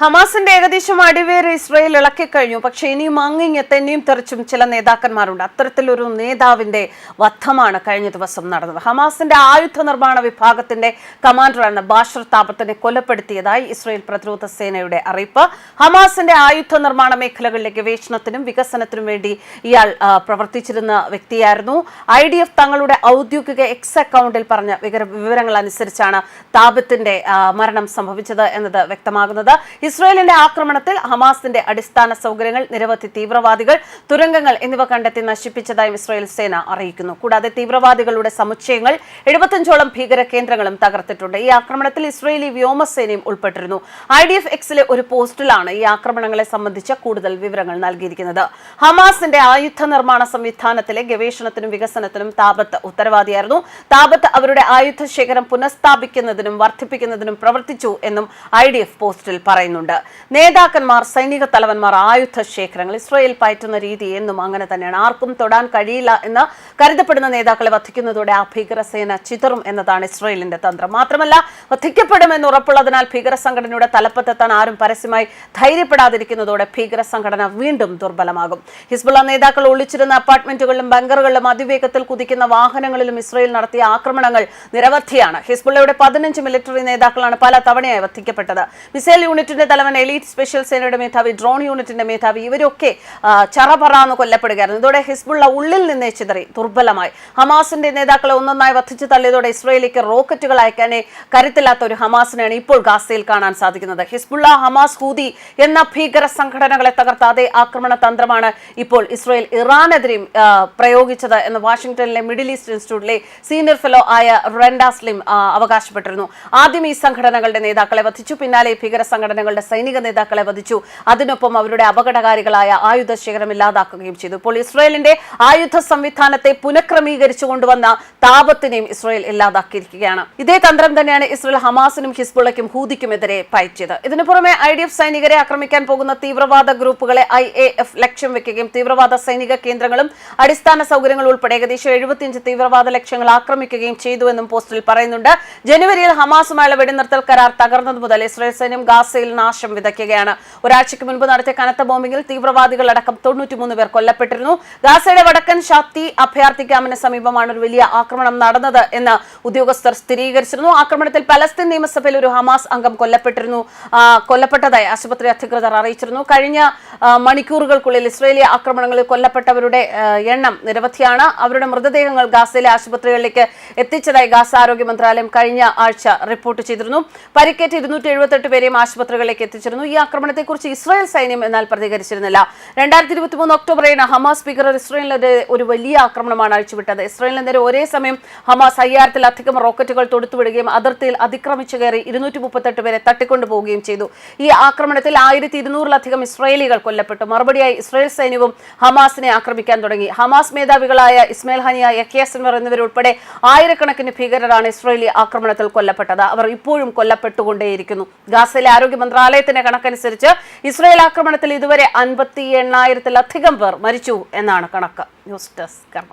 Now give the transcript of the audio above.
ഹമാസിന്റെ ഏകദേശം അടിവേര് ഇസ്രയേൽ ഇളക്കിക്കഴിഞ്ഞു. പക്ഷേ ഇനിയും അങ്ങിങ്ങ തെന്നിയും തെറിച്ചും ചില നേതാക്കന്മാരുണ്ട്. അത്തരത്തിലൊരു നേതാവിന്റെ വധമാണ് കഴിഞ്ഞ ദിവസം നടന്നത്. ഹമാസിന്റെ ആയുധ നിർമ്മാണ വിഭാഗത്തിന്റെ കമാൻഡറാണ് ബാഷർ താപത്തിനെ കൊലപ്പെടുത്തിയതായി ഇസ്രയേൽ പ്രതിരോധ സേനയുടെ അറിയിപ്പ്. ഹമാസിന്റെ ആയുധ നിർമ്മാണ മേഖലകളിലെ ഗവേഷണത്തിനും വികസനത്തിനും വേണ്ടി ഇയാൾ പ്രവർത്തിച്ചിരുന്ന വ്യക്തിയായിരുന്നു. ഐ ഡി എഫ് തങ്ങളുടെ ഔദ്യോഗിക എക്സ് അക്കൗണ്ടിൽ പറഞ്ഞ വിവരങ്ങൾ അനുസരിച്ചാണ് താപത്തിന്റെ മരണം സംഭവിച്ചത് എന്നത് വ്യക്തമാകുന്നത്. ഇസ്രയേലിന്റെ ആക്രമണത്തിൽ ഹമാസിന്റെ അടിസ്ഥാന സൗകര്യങ്ങൾ നിരവധി തീവ്രവാദികൾ തുരങ്കങ്ങൾ എന്നിവ കണ്ടെത്തി നശിപ്പിച്ചതായും ഇസ്രയേൽ സേന അറിയിക്കുന്നു. കൂടാതെ തീവ്രവാദികളുടെ സമുച്ചയങ്ങൾ എഴുപത്തഞ്ചോളം ഭീകര കേന്ദ്രങ്ങളും തകർത്തിട്ടുണ്ട്. ഈ ആക്രമണത്തിൽ ഇസ്രയേലി വ്യോമസേനയും ഉൾപ്പെട്ടിരുന്നു. ഐ ഡി എഫ് എക്സിലെ ഒരു പോസ്റ്റിലാണ് ഈ ആക്രമണങ്ങളെ സംബന്ധിച്ച കൂടുതൽ വിവരങ്ങൾ നൽകിയിരിക്കുന്നത്. ഹമാസിന്റെ ആയുധ നിർമ്മാണ സംവിധാനത്തിലെ ഗവേഷണത്തിനും വികസനത്തിനും താപത്ത് ഉത്തരവാദിയായിരുന്നു. താപത്ത് അവരുടെ ആയുധ ശേഖരം പുനഃസ്ഥാപിക്കുന്നതിനും വർദ്ധിപ്പിക്കുന്നതിനും പ്രവർത്തിച്ചു എന്നും ഐ ഡി എഫ് പോസ്റ്റിൽ പറയുന്നുണ്ട്. നേതാക്കന്മാർ സൈനിക തലവന്മാർ ആയുധ ശേഖരങ്ങൾ ഇസ്രയേൽ പയറ്റുന്ന രീതി എന്നും അങ്ങനെ തന്നെയാണ്. ആർക്കും തൊടാൻ കഴിയില്ല എന്ന് കരുതപ്പെടുന്ന നേതാക്കളെ വധിക്കുന്നതോടെ ആ ഭീകരസേന ചിതറും എന്നതാണ് ഇസ്രയേലിന്റെ തന്ത്രം. മാത്രമല്ല വധിക്കപ്പെടുമെന്ന് ഉറപ്പുള്ളതിനാൽ ഭീകര സംഘടനയുടെ തലപ്പത്തെത്താൻ ആരും പരസ്യമായി ധൈര്യപ്പെടാതിരിക്കുന്നതോടെ ഭീകര സംഘടന വീണ്ടും ദുർബലമാകും. ഹിസ്ബുള്ള നേതാക്കൾ ഒളിച്ചിരുന്ന അപ്പാർട്ട്മെന്റുകളിലും ബങ്കറുകളിലും അതിവേഗത്തിൽ കുതിക്കുന്ന വാഹനങ്ങളിലും ഇസ്രയേൽ നടത്തിയ ആക്രമണങ്ങൾ നിരവധിയാണ്. ഹിസ്ബുള്ളയുടെ പതിനഞ്ച് മിലിറ്ററി നേതാക്കളാണ് പല തവണയായി വധിക്കപ്പെട്ടത്. മിസൈൽ യൂണിറ്റിന്റെ തലവൻ എലീറ്റ് സ്പെഷ്യൽ സേനയുടെ മേധാവി ഡ്രോൺ യൂണിറ്റിന്റെ മേധാവി ഇവരൊക്കെ ചറപറാന്ന് കൊല്ലപ്പെടുകയായിരുന്നു. ഇതോടെ ഹിസ്ബുള്ള ഉള്ളിൽ നിന്നേ ചിതറി ദുർബലമായി. ഹമാസിന്റെ നേതാക്കളെ ഒന്നൊന്നായി വധിച്ചു തള്ളിയതോടെ ഇസ്രയേലിലേക്ക് റോക്കറ്റുകൾ അയക്കാനേ കരുത്തില്ലാത്ത ഒരു ഹമാസിനെയാണ് ഇപ്പോൾ ഗാസയിൽ കാണാൻ സാധിക്കുന്നത്. ഹിസ്ബുള്ള ഹമാസ് ഹൂതി എന്ന ഭീകര സംഘടനകളെ തകർത്ത അതേ ആക്രമണ തന്ത്രമാണ് ഇപ്പോൾ ഇസ്രയേൽ ഇറാനെതിരെയും പ്രയോഗിച്ചത് എന്ന് വാഷിംഗ്ടണിലെ മിഡിൽ ഈസ്റ്റ് ഇൻസ്റ്റിറ്റ്യൂട്ടിലെ സീനിയർ ഫെലോ ആയ റെൻഡാസ്ലിം അവകാശപ്പെട്ടിരുന്നു. ആദ്യം ഈ സംഘടനകളുടെ നേതാക്കളെ വധിച്ചു പിന്നാലെ ഭീകര സൈനിക നേതാക്കളെ വധിച്ചു. അതിനൊപ്പം അവരുടെ അപകടകാരികളായ ആയുധ ശേഖരം ഇല്ലാതാക്കുകയും ചെയ്തു. ഇപ്പോൾ ഇസ്രയേലിന്റെ ആയുധ സംവിധാനത്തെ പുനഃക്രമീകരിച്ചു കൊണ്ടുവന്ന താപത്തിനെയും ഇസ്രയേൽ ഇല്ലാതാക്കിയിരിക്കുകയാണ്. ഇതേ തന്ത്രം തന്നെയാണ് ഇസ്രയേൽ ഹമാസിനും ഹിസ്ബുള്ളയ്ക്കും ഹൂദിക്കുമെതിരെ പയറ്റിയത്. ഇതിനു പുറമെ ഐ ഡി എഫ് സൈനികരെ ആക്രമിക്കാൻ പോകുന്ന തീവ്രവാദ ഗ്രൂപ്പുകളെ ഐ എ എഫ് ലക്ഷ്യം വെക്കുകയും തീവ്രവാദ സൈനിക കേന്ദ്രങ്ങളും അടിസ്ഥാന സൗകര്യങ്ങളും ഉൾപ്പെടെ ഏകദേശം എഴുപത്തിയഞ്ച് തീവ്രവാദ ലക്ഷ്യങ്ങൾ ആക്രമിക്കുകയും ചെയ്തുവെന്നും പോസ്റ്റിൽ പറയുന്നുണ്ട്. ജനുവരിയിൽ ഹമാസുമായുള്ള വെടിനിർത്തൽ കരാർ തകർന്നതു മുതൽ ഇസ്രയേൽ സൈന്യം ഗാസയിൽ നാശം വിതയ്ക്കുകയാണ്. ഒരാഴ്ചയ്ക്ക് മുൻപ് നടത്തിയ കനത്ത ബോംബിംഗിൽ തീവ്രവാദികൾ അടക്കം തൊണ്ണൂറ്റിമൂന്ന് പേർ കൊല്ലപ്പെട്ടിരുന്നു. ഗാസയുടെ വടക്കൻ ഷാത്തി അഭയാർത്ഥി ക്യാമ്പിന് സമീപമാണ് ഒരു വലിയ ആക്രമണം നടന്നത് എന്ന് ഉദ്യോഗസ്ഥർ സ്ഥിരീകരിച്ചിരുന്നു. ആക്രമണത്തിൽ പലസ്തീൻ നിയമസഭയിൽ ഒരു ഹമാസ് അംഗം കൊല്ലപ്പെട്ടിരുന്നു. കൊല്ലപ്പെട്ടതായി ആശുപത്രി അധികൃതർ അറിയിച്ചിരുന്നു. കഴിഞ്ഞ മണിക്കൂറുകൾക്കുള്ളിൽ ഇസ്രയേലി ആക്രമണങ്ങളിൽ കൊല്ലപ്പെട്ടവരുടെ എണ്ണം നിരവധിയാണ്. അവരുടെ മൃതദേഹങ്ങൾ ഗാസയിലെ ആശുപത്രികളിലേക്ക് എത്തിച്ചതായി ഗാസ ആരോഗ്യ മന്ത്രാലയം കഴിഞ്ഞ ആഴ്ച റിപ്പോർട്ട് ചെയ്തിരുന്നു. പരിക്കേറ്റ് ഇരുന്നൂറ്റി എഴുപത്തെട്ട് പേരെയും ആശുപത്രികളിലേക്ക് എത്തിച്ചിരുന്നു. ഈ ആക്രമണത്തെക്കുറിച്ച് ഇസ്രായേൽ സൈന്യം എന്നാൽ പ്രതികരിച്ചിരുന്നില്ല. രണ്ടായിരത്തി ഇരുപത്തി മൂന്ന് ഒക്ടോബർ ഏഴിന് ഹമാസ് സ്പീക്കർ ഇസ്രായേലിനെതിരെ ഒരു വലിയ ആക്രമണമാണ് അഴിച്ചുവിട്ടത്. ഇസ്രായേലിനെതിരെ ഒരേ സമയം ഹമാസ് അയ്യായിരത്തിലധികം റോക്കറ്റുകൾ തൊടുത്തുവിടുകയും അതിർത്തിയിൽ അതിക്രമിച്ചു കയറി ഇരുന്നൂറ്റി മുപ്പത്തെട്ട് പേരെ തട്ടിക്കൊണ്ടുപോവുകയും ചെയ്തു. ഈ ആക്രമണത്തിൽ ആയിരത്തി ഇരുന്നൂറിലധികം ഇസ്രായേലികൾ കൊല്ലപ്പെട്ടു. മറുപടിയായി ഇസ്രായേൽ സൈന്യവും ഹമാസിനെ ആക്രമിക്കാൻ തുടങ്ങി. ഹമാസ് മേധാവികളായ ഇസ്മേൽ ഹനിയ എന്നിവർ എന്നിവരുൾപ്പെടെ ആയിരക്കണക്കിന് ഭീകരരാണ് ഇസ്രായേലി ആക്രമണത്തിൽ കൊല്ലപ്പെട്ടത്. അവർ ഇപ്പോഴും കൊല്ലപ്പെട്ടുകൊണ്ടേയിരിക്കുന്നു. ഗാസയിലെ ആരോഗ്യ മന്ത്രാലയത്തിന്റെ കണക്കനുസരിച്ച് ഇസ്രായേൽ ആക്രമണത്തിൽ ഇതുവരെ അൻപത്തി എണ്ണായിരത്തിലധികം പേർ മരിച്ചു എന്നാണ് കണക്ക്. ന്യൂസ് ഡെസ്ക് കർമ്മ